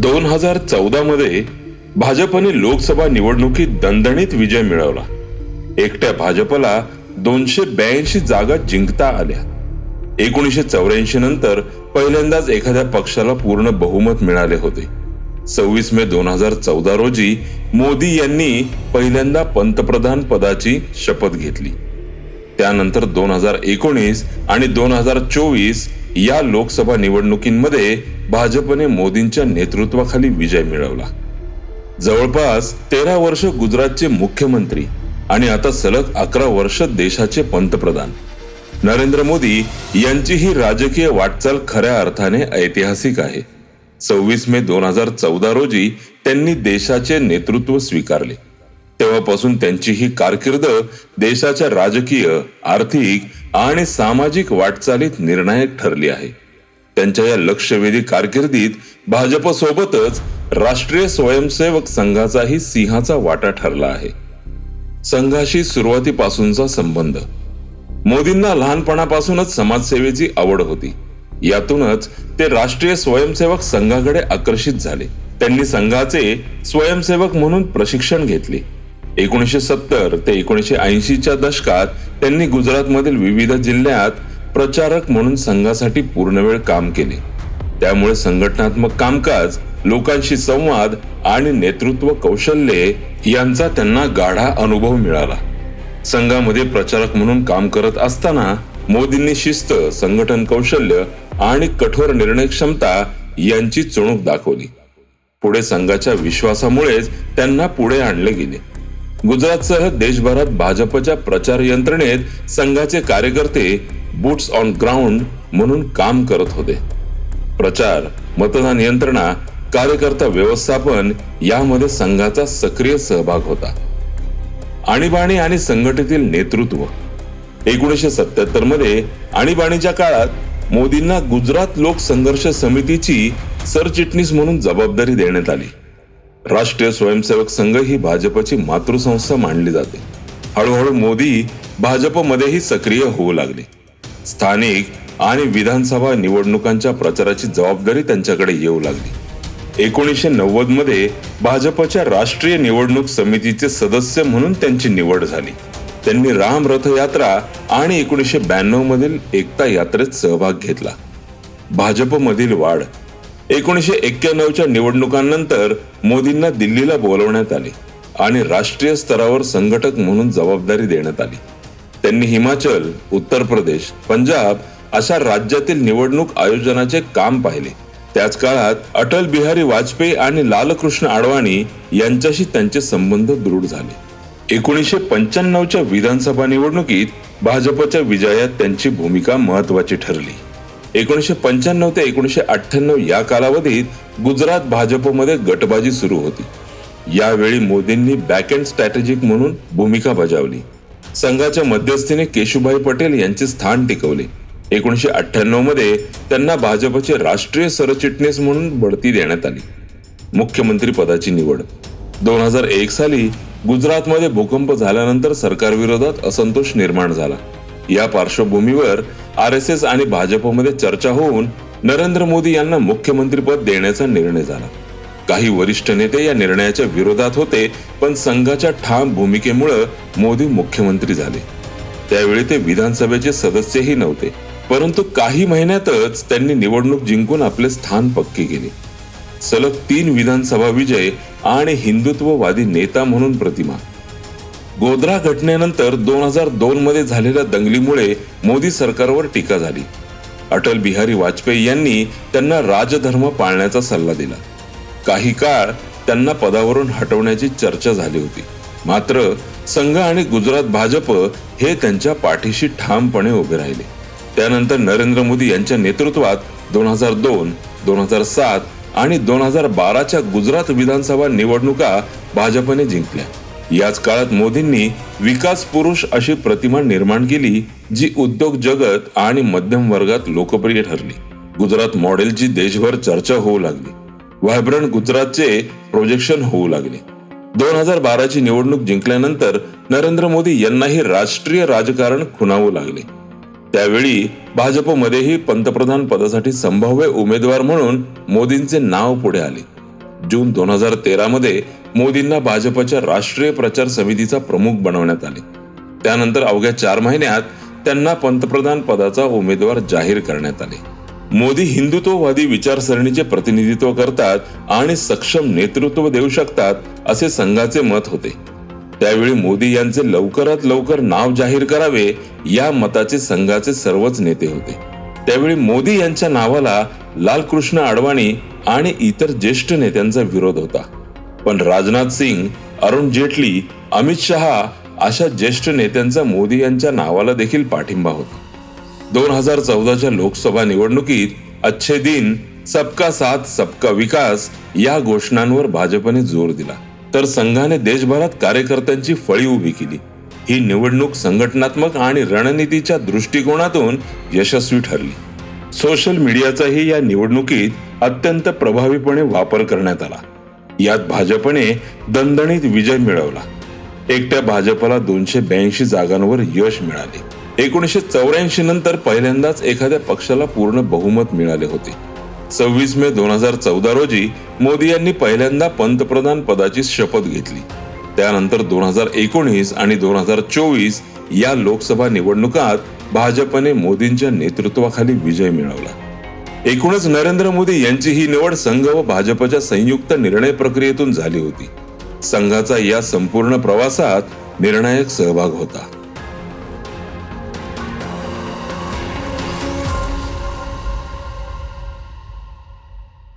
दोन हजार चौदा मध्ये भाजपने लोकसभा निवडणुकीत दणदणीत विजय मिळवला. एकट्या भाजपला दोनशे ब्याऐंशी जागा जिंकता आल्या. एकोणीसशे चौऱ्याऐंशी नंतर पहिल्यांदाच एखाद्या पक्षाला पूर्ण बहुमत मिळाले होते. सव्वीस मे दोन हजार चौदा रोजी मोदी यांनी पहिल्यांदा पंतप्रधान पदाची शपथ घेतली. त्यानंतर दोन हजार एकोणीस आणि दोन हजार चोवीस या लोकसभा निवडणुकीमध्ये भाजपने मोदींच्या नेतृत्वाखाली विजय मिळवला. जवळपास तेरा वर्ष गुजरातचे मुख्यमंत्री आणि आता सलग अकरा वर्ष देशाचे पंतप्रधान. नरेंद्र मोदी यांची ही राजकीय वाटचाल खऱ्या अर्थाने ऐतिहासिक आहे. सव्वीस मे दोन हजार चौदा रोजी त्यांनी देशाचे नेतृत्व स्वीकारले. तेव्हापासून त्यांची ही कारकीर्द देशाच्या राजकीय आर्थिक आणि सामाजिक वाटचालीत निर्णायक ठरली आहे. त्यांच्या या लक्षवेधी कारकिर्दीत भाजपसोबतच राष्ट्रीय स्वयंसेवक संघाचाही सिंहाचा वाटा ठरला आहे. संघाशी सुरुवातीपासूनचा संबंध. मोदींना लहानपणापासूनच समाजसेवेची आवड होती. यातूनच ते राष्ट्रीय स्वयंसेवक संघाकडे आकर्षित झाले. त्यांनी संघाचे स्वयंसेवक म्हणून प्रशिक्षण घेतले. एकोणीसशे सत्तर ते एकोणीसशे ऐंशीच्या दशकात त्यांनी गुजरातमधील विविध जिल्ह्यात प्रचारक म्हणून संघासाठी पूर्णवेळ काम केले. त्यामुळे संघटनात्मक कामकाज लोकांशी संवाद आणि नेतृत्व कौशल्ये यांचा त्यांना गाढा अनुभव मिळाला. संघामध्ये प्रचारक म्हणून काम करत असताना मोदींनी शिस्त संघटन कौशल्य आणि कठोर निर्णय क्षमता यांची चुणूक दाखवली. पुढे संघाच्या विश्वासामुळेच त्यांना पुढे आणले गेले. गुजरातसह देशभरात भाजपच्या प्रचार यंत्रणेत संघाचे कार्यकर्ते बूट्स ऑन ग्राउंड म्हणून काम करत होते. प्रचार मतदान यंत्रणा कार्यकर्ता व्यवस्थापन यामध्ये संघाचा सक्रिय सहभाग होता. आणीबाणी आणि संघटनेतील नेतृत्व. एकोणीसशे सत्याहत्तरमध्ये आणीबाणीच्या काळात मोदींना गुजरात लोक संघर्ष समितीची सरचिटणीस म्हणून जबाबदारी देण्यात आली. राष्ट्रीय स्वयंसेवक संघ ही भाजपची मातृसंस्था मानली जाते. हळूहळू मोदी भाजपमध्येही सक्रिय होऊ लागले. स्थानिक आणि विधानसभा निवडणुकांच्या प्रचाराची जबाबदारी त्यांच्याकडे येऊ लागली. एकोणीसशे नव्वदमध्ये भाजपच्या राष्ट्रीय निवडणूक समितीचे सदस्य म्हणून त्यांची निवड झाली. त्यांनी राम रथ यात्रा आणि एकोणीसशे ब्याण्णव मधील एकता यात्रेत सहभाग घेतला. भाजपमधील वाढ. एकोणीसशे एक्क्याण्णवच्या निवडणुकांनंतर मोदींना दिल्लीला बोलवण्यात आले आणि राष्ट्रीय स्तरावर संघटक म्हणून जबाबदारी देण्यात आली. त्यांनी हिमाचल उत्तर प्रदेश पंजाब अशा राज्यातील निवडणूक आयोजनाचे काम पाहिले. त्याच काळात अटल बिहारी वाजपेयी आणि लालकृष्ण आडवाणी यांच्याशी त्यांचे संबंध दृढ झाले. एकोणीसशे पंच्याण्णवच्या विधानसभा निवडणुकीत भाजपच्या विजयात त्यांची भूमिका महत्वाची ठरली. एकोणीसशे पंच्याण्णव ते एकोणीसशे अठ्ठ्याण्णव या कालावधीत गुजरात भाजपमध्ये गटबाजी सुरू होती. यावेळी मोदींनी बॅक अँड स्ट्रॅटेजिक म्हणून भूमिका बजावली. संघाच्या मध्यस्थीने केशुभाई पटेल यांचे स्थान टिकवले. एकोणीसशे अठ्ठ्याण्णवमध्ये त्यांना भाजपचे राष्ट्रीय सरचिटणीस म्हणून बढती देण्यात आली. मुख्यमंत्री पदाची निवड. दोन हजार एक साली गुजरातमध्ये भूकंप झाल्यानंतर सरकारविरोधात असंतोष निर्माण झाला. या पार्श्वभूमीवर आर एस एस आणि भाजपमध्ये चर्चा होऊन नरेंद्र मोदी यांना मुख्यमंत्रीपद देण्याचा निर्णय झाला. काही वरिष्ठ नेते या निर्णयाच्या विरोधात होते पण संघाच्या ठाम भूमिकेमुळे मोदी मुख्यमंत्री झाले. त्यावेळी ते विधानसभेचे सदस्यही नव्हते परंतु काही महिन्यातच त्यांनी निवडणूक जिंकून आपले स्थान पक्के केले. सलग तीन विधानसभा विजय आणि हिंदुत्ववादी नेता म्हणून प्रतिमा. गोध्रा घटनेनंतर दोन हजार दोन मध्ये झालेल्या दंगलीमुळे मोदी सरकारवर टीका झाली. अटल बिहारी वाजपेयी यांनी त्यांना राजधर्म पाळण्याचा सल्ला दिला. काही काळ त्यांना पदावरून हटवण्याची चर्चा झाली होती. मात्र संघ आणि गुजरात भाजप हे त्यांच्या पाठीशी ठामपणे उभे राहिले. त्यानंतर नरेंद्र मोदी यांच्या नेतृत्वात दोन हजार दोन दोन हजार सात आणि दोन हजार बाराच्या गुजरात विधानसभा निवडणुका भाजपने जिंकल्या. याच काळात मोदींनी विकास पुरुष अशी प्रतिमा निर्माण केली जी उद्योग जगत आणि मध्यम वर्गात लोकप्रिय ठरली. गुजरात मॉडेलची देशभर चर्चा होऊ लागली. व्हायब्रंट गुजरातचे प्रोजेक्शन होऊ लागले. दोन हजार बाराची निवडणूक जिंकल्यानंतर नरेंद्र मोदी यांनाही राष्ट्रीय राजकारण खुणावू लागले. त्यावेळी भाजपमध्येही पंतप्रधान पदासाठी संभाव्य उमेदवार म्हणून मोदींचे नाव पुढे आले. जून दोन हजार तेरा मध्ये मोदींना भाजपच्या राष्ट्रीय प्रचार समितीचा प्रमुख बनवण्यात आले. त्यानंतर अवघ्या चार महिन्यात त्यांना पंतप्रधान पदाचा उमेदवार जाहीर करण्यात आले. मोदी हिंदुत्ववादी विचारसरणीचे प्रतिनिधित्व करतात आणि सक्षम नेतृत्व देऊ शकतात असे संघाचे मत होते. त्यावेळी मोदी यांचे लवकरात लवकर नाव जाहीर करावे या मताचे संघाचे सर्वच नेते होते. त्यावेळी मोदी यांच्या नावाला लालकृष्ण अडवाणी आणि इतर ज्येष्ठ नेत्यांचा विरोध होता. पण राजनाथ सिंग अरुण जेटली अमित शहा अशा ज्येष्ठ नेत्यांचा मोदी यांच्या नावाला देखील पाठिंबा होता. दोन हजार चौदाच्या लोकसभा निवडणुकीत अच्छे दिन सबका साथ सबका विकास या घोषणांवर भाजपने जोर दिला. तर संघाने देशभरात कार्यकर्त्यांची फळी उभी केली. ही निवडणूक संघटनात्मक आणि रणनीतीच्या दृष्टिकोनातून यशस्वी ठरली. सोशल मीडियाचाही या निवडणुकीत अत्यंत प्रभावीपणे वापर करण्यात आला. यात भाजपने दणदणीत विजय मिळवला. एकट्या भाजपला दोनशे ब्याऐंशी जागांवर यश मिळाले. एकोणीसशे चौऱ्याऐंशी नंतर पहिल्यांदाच एखाद्या पक्षाला पूर्ण बहुमत मिळाले होते. सव्वीस मे दोन हजार चौदा रोजी मोदी यांनी पहिल्यांदा पंतप्रधान पदाची शपथ घेतली. त्यानंतर दोन हजार एकोणीस आणि दोन हजार चोवीस या लोकसभा निवडणुकात भाजपने मोदींच्या नेतृत्वाखाली विजय मिळवला. एकूणच नरेंद्र मोदी यांची ही निवड संघ व भाजपच्या संयुक्त निर्णय प्रक्रियेतून झाली होती. संघाचा या संपूर्ण प्रवासात निर्णायक सहभाग होता.